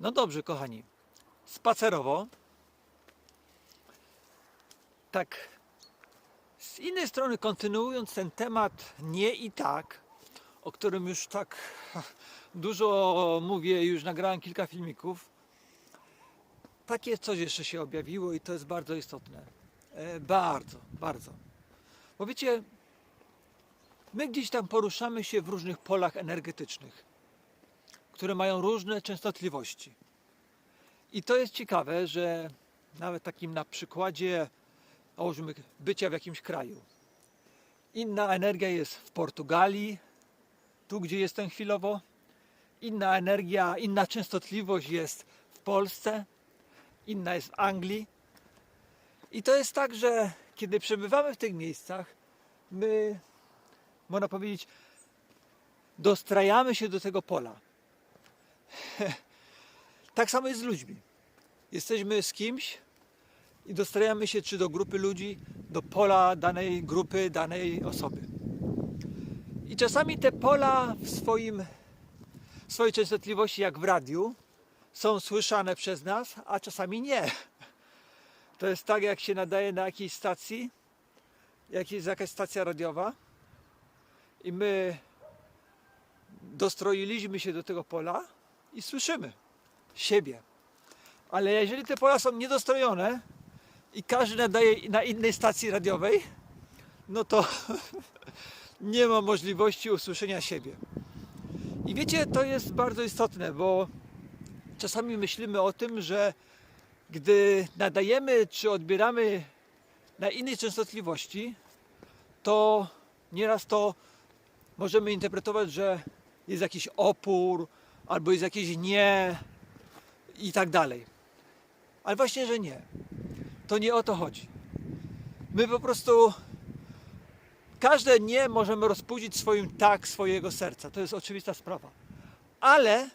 No dobrze, kochani. Spacerowo. Tak. Z innej strony, kontynuując ten temat nie i tak, o którym już tak dużo mówię, już nagrałem kilka filmików. Takie coś jeszcze się objawiło i to jest bardzo istotne. E, bardzo, bardzo. Bo wiecie, my gdzieś tam poruszamy się w różnych polach energetycznych które mają różne częstotliwości. I to jest ciekawe, że nawet takim na przykładzie załóżmy, bycia w jakimś kraju. Inna energia jest w Portugalii, tu gdzie jestem chwilowo. Inna energia, inna częstotliwość jest w Polsce, inna jest w Anglii. I to jest tak, że kiedy przebywamy w tych miejscach, my, można powiedzieć, dostrajamy się do tego pola. Tak samo jest z ludźmi. Jesteśmy z kimś i dostrajamy się czy do grupy ludzi, do pola danej grupy, danej osoby. I czasami te pola w swoim, w swojej częstotliwości, jak w radiu, są słyszane przez nas, a czasami nie. To jest tak, jak się nadaje na jakiejś stacji, jak jest jakaś stacja radiowa i my dostroiliśmy się do tego pola, i słyszymy siebie. Ale jeżeli te pola są niedostrojone i każdy nadaje na innej stacji radiowej, no to nie ma możliwości usłyszenia siebie. I wiecie, to jest bardzo istotne, bo czasami myślimy o tym, że gdy nadajemy czy odbieramy na innej częstotliwości, to nieraz to możemy interpretować, że jest jakiś opór, albo jest jakieś nie i tak dalej. Ale właśnie, że nie. To nie o to chodzi. My po prostu każde nie możemy rozpuścić swoim tak swojego serca. To jest oczywista sprawa. Ale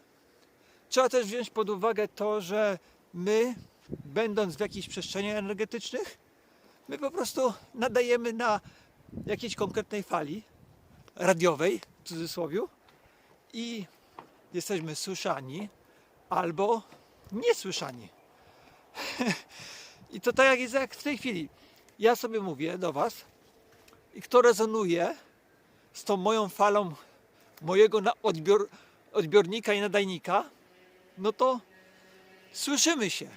trzeba też wziąć pod uwagę to, że my, będąc w jakichś przestrzeniach energetycznych, my po prostu nadajemy na jakiejś konkretnej fali radiowej, w cudzysłowie, i jesteśmy słyszani albo niesłyszani. I to tak jak jest jak w tej chwili. Ja sobie mówię do Was i kto rezonuje z tą moją falą mojego odbior, odbiornika i nadajnika, no to słyszymy się.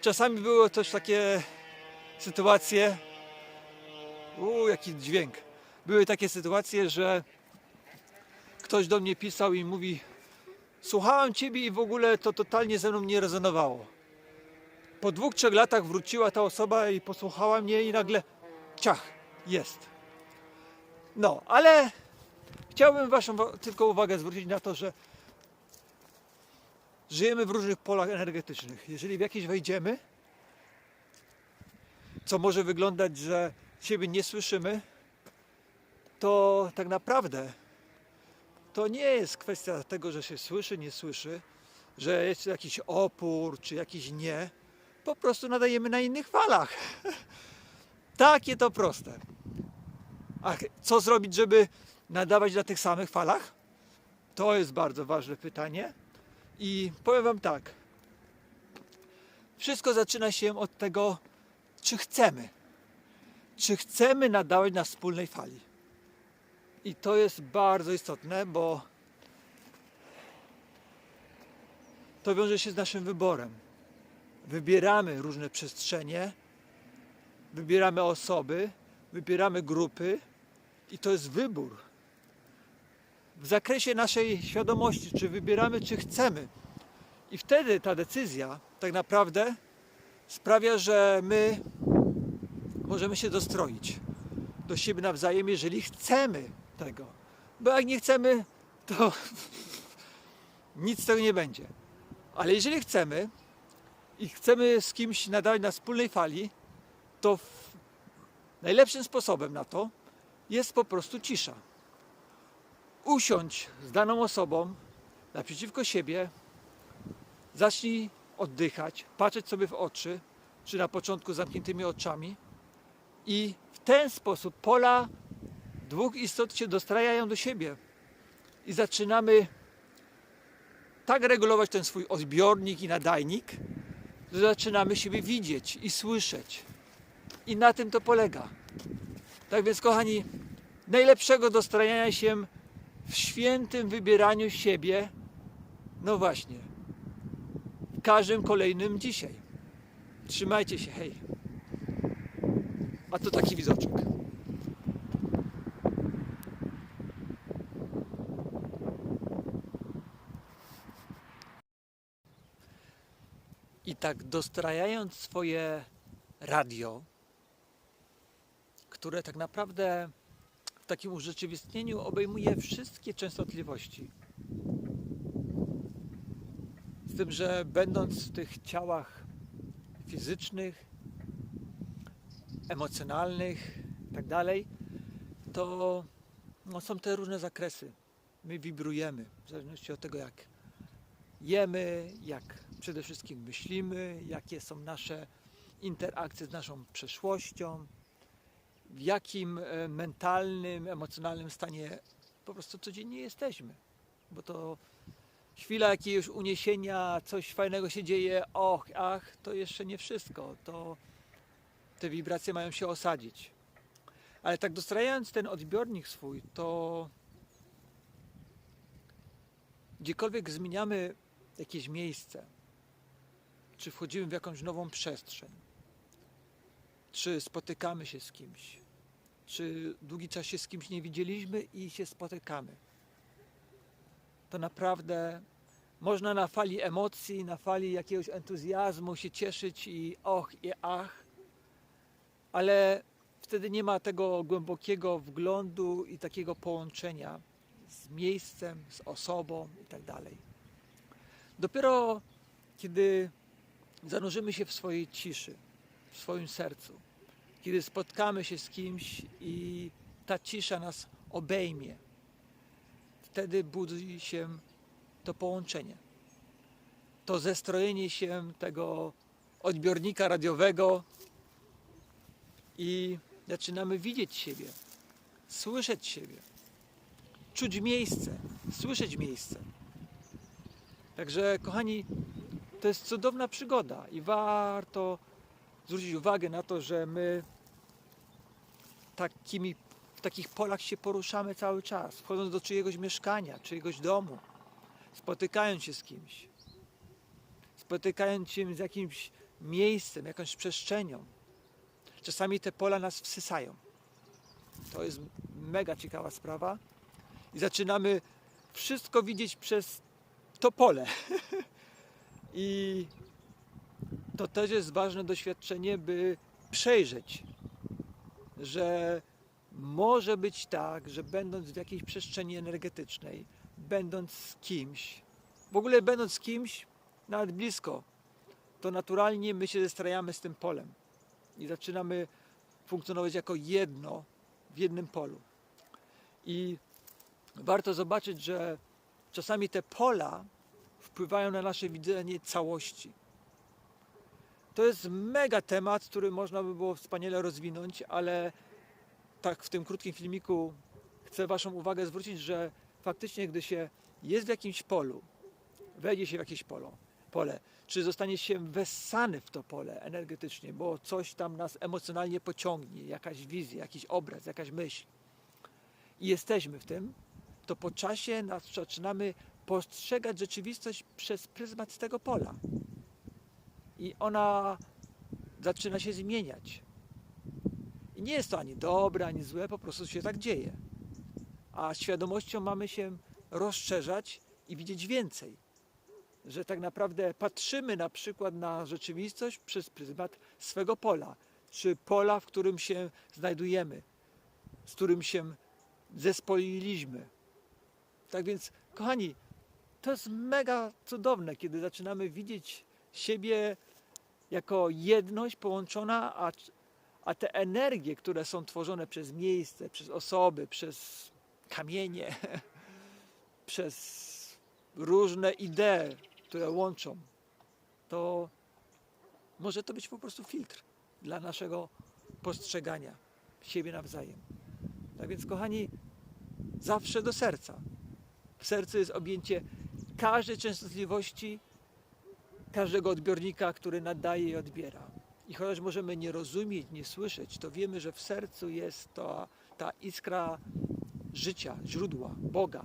Czasami były też takie sytuacje, uuu, jaki dźwięk. Były takie sytuacje, że ktoś do mnie pisał i mówi słuchałem Ciebie i w ogóle to totalnie ze mną nie rezonowało. Po dwóch, trzech latach wróciła ta osoba i posłuchała mnie i nagle ciach, jest. No, ale chciałbym Waszą wa- tylko uwagę zwrócić na to, że żyjemy w różnych polach energetycznych. Jeżeli w jakieś wejdziemy, co może wyglądać, że siebie nie słyszymy, to tak naprawdę to nie jest kwestia tego, że się słyszy, nie słyszy, że jest jakiś opór czy jakiś nie. Po prostu nadajemy na innych falach. Takie to proste. A co zrobić, żeby nadawać na tych samych falach? To jest bardzo ważne pytanie. I powiem Wam tak. Wszystko zaczyna się od tego, czy chcemy. Czy chcemy nadawać na wspólnej fali. I to jest bardzo istotne, bo to wiąże się z naszym wyborem. Wybieramy różne przestrzenie, wybieramy osoby, wybieramy grupy i to jest wybór. W zakresie naszej świadomości, czy wybieramy, czy chcemy. I wtedy ta decyzja tak naprawdę sprawia, że my możemy się dostroić do siebie nawzajem, jeżeli chcemy tego. Bo jak nie chcemy, to nic z tego nie będzie. Ale jeżeli chcemy i chcemy z kimś nadawać na wspólnej fali, to najlepszym sposobem na to jest po prostu cisza. Usiądź z daną osobą naprzeciwko siebie, zacznij oddychać, patrzeć sobie w oczy, czy na początku zamkniętymi oczami i w ten sposób pola dwóch istot się dostrajają do siebie i zaczynamy tak regulować ten swój odbiornik i nadajnik, że zaczynamy siebie widzieć i słyszeć. I na tym to polega. Tak więc, kochani, najlepszego dostrajania się w świętym wybieraniu siebie, no właśnie, w każdym kolejnym dzisiaj. Trzymajcie się, hej. A to taki widoczek. Tak dostrajając swoje radio, które tak naprawdę w takim urzeczywistnieniu obejmuje wszystkie częstotliwości. Z tym, że będąc w tych ciałach fizycznych, emocjonalnych i tak to no, są te różne zakresy. My wibrujemy w zależności od tego, jak jemy, jak przede wszystkim myślimy, jakie są nasze interakcje z naszą przeszłością, w jakim e, mentalnym, emocjonalnym stanie po prostu codziennie jesteśmy. Bo to chwila jakiegoś uniesienia, coś fajnego się dzieje, och, ach, to jeszcze nie wszystko. To te wibracje mają się osadzić. Ale tak dostrajając ten odbiornik swój, to gdziekolwiek zmieniamy jakieś miejsce, czy wchodzimy w jakąś nową przestrzeń, czy spotykamy się z kimś, czy długi czas się z kimś nie widzieliśmy i się spotykamy, to naprawdę można na fali emocji, na fali jakiegoś entuzjazmu się cieszyć i och i ach, ale wtedy nie ma tego głębokiego wglądu i takiego połączenia z miejscem, z osobą i tak. Dopiero kiedy zanurzymy się w swojej ciszy, w swoim sercu, kiedy spotkamy się z kimś i ta cisza nas obejmie, wtedy budzi się to połączenie, to zestrojenie się tego odbiornika radiowego i zaczynamy widzieć siebie, słyszeć siebie, czuć miejsce, słyszeć miejsce. Także, kochani, to jest cudowna przygoda i warto zwrócić uwagę na to, że my takimi, w takich polach się poruszamy cały czas, wchodząc do czyjegoś mieszkania, czyjegoś domu, spotykając się z kimś, spotykając się z jakimś miejscem, jakąś przestrzenią. Czasami te pola nas wsysają. To jest mega ciekawa sprawa. I zaczynamy wszystko widzieć przez to pole. I to też jest ważne doświadczenie, by przejrzeć, że może być tak, że będąc w jakiejś przestrzeni energetycznej, będąc z kimś, w ogóle będąc z kimś nawet blisko, to naturalnie my się zestrajamy z tym polem i zaczynamy funkcjonować jako jedno w jednym polu. I warto zobaczyć, że czasami te pola wpływają na nasze widzenie całości. To jest mega temat, który można by było wspaniale rozwinąć, ale tak w tym krótkim filmiku chcę Waszą uwagę zwrócić, że faktycznie, gdy się jest w jakimś polu, wejdzie się w jakieś polo, pole, czy zostanie się wessany w to pole energetycznie, bo coś tam nas emocjonalnie pociągnie, jakaś wizja, jakiś obraz, jakaś myśl i jesteśmy w tym, to po czasie nas zaczynamy postrzegać rzeczywistość przez pryzmat tego pola. I ona zaczyna się zmieniać. I nie jest to ani dobre, ani złe, po prostu się tak dzieje. A świadomością mamy się rozszerzać i widzieć więcej. Że tak naprawdę patrzymy na przykład na rzeczywistość przez pryzmat swego pola, czy pola, w którym się znajdujemy, z którym się zespoliliśmy. Tak więc, kochani, to jest mega cudowne, kiedy zaczynamy widzieć siebie jako jedność połączona, a, a te energie, które są tworzone przez miejsce, przez osoby, przez kamienie, przez różne idee, które łączą, to może to być po prostu filtr dla naszego postrzegania siebie nawzajem. Tak więc, kochani, zawsze do serca. W sercu jest objęcie każdej częstotliwości każdego odbiornika, który nadaje i odbiera. I chociaż możemy nie rozumieć, nie słyszeć, to wiemy, że w sercu jest to, ta iskra życia, źródła, Boga.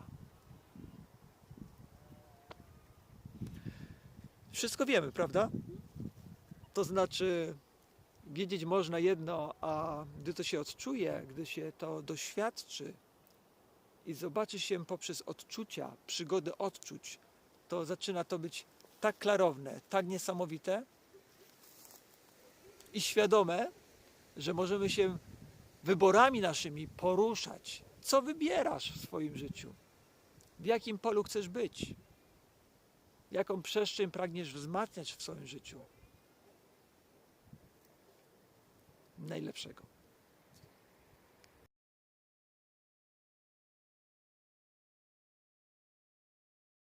Wszystko wiemy, prawda? To znaczy, wiedzieć można jedno, a gdy to się odczuje, gdy się to doświadczy i zobaczy się poprzez odczucia, przygody odczuć, to zaczyna to być tak klarowne, tak niesamowite i świadome, że możemy się wyborami naszymi poruszać. Co wybierasz w swoim życiu? W jakim polu chcesz być? Jaką przestrzeń pragniesz wzmacniać w swoim życiu? Najlepszego.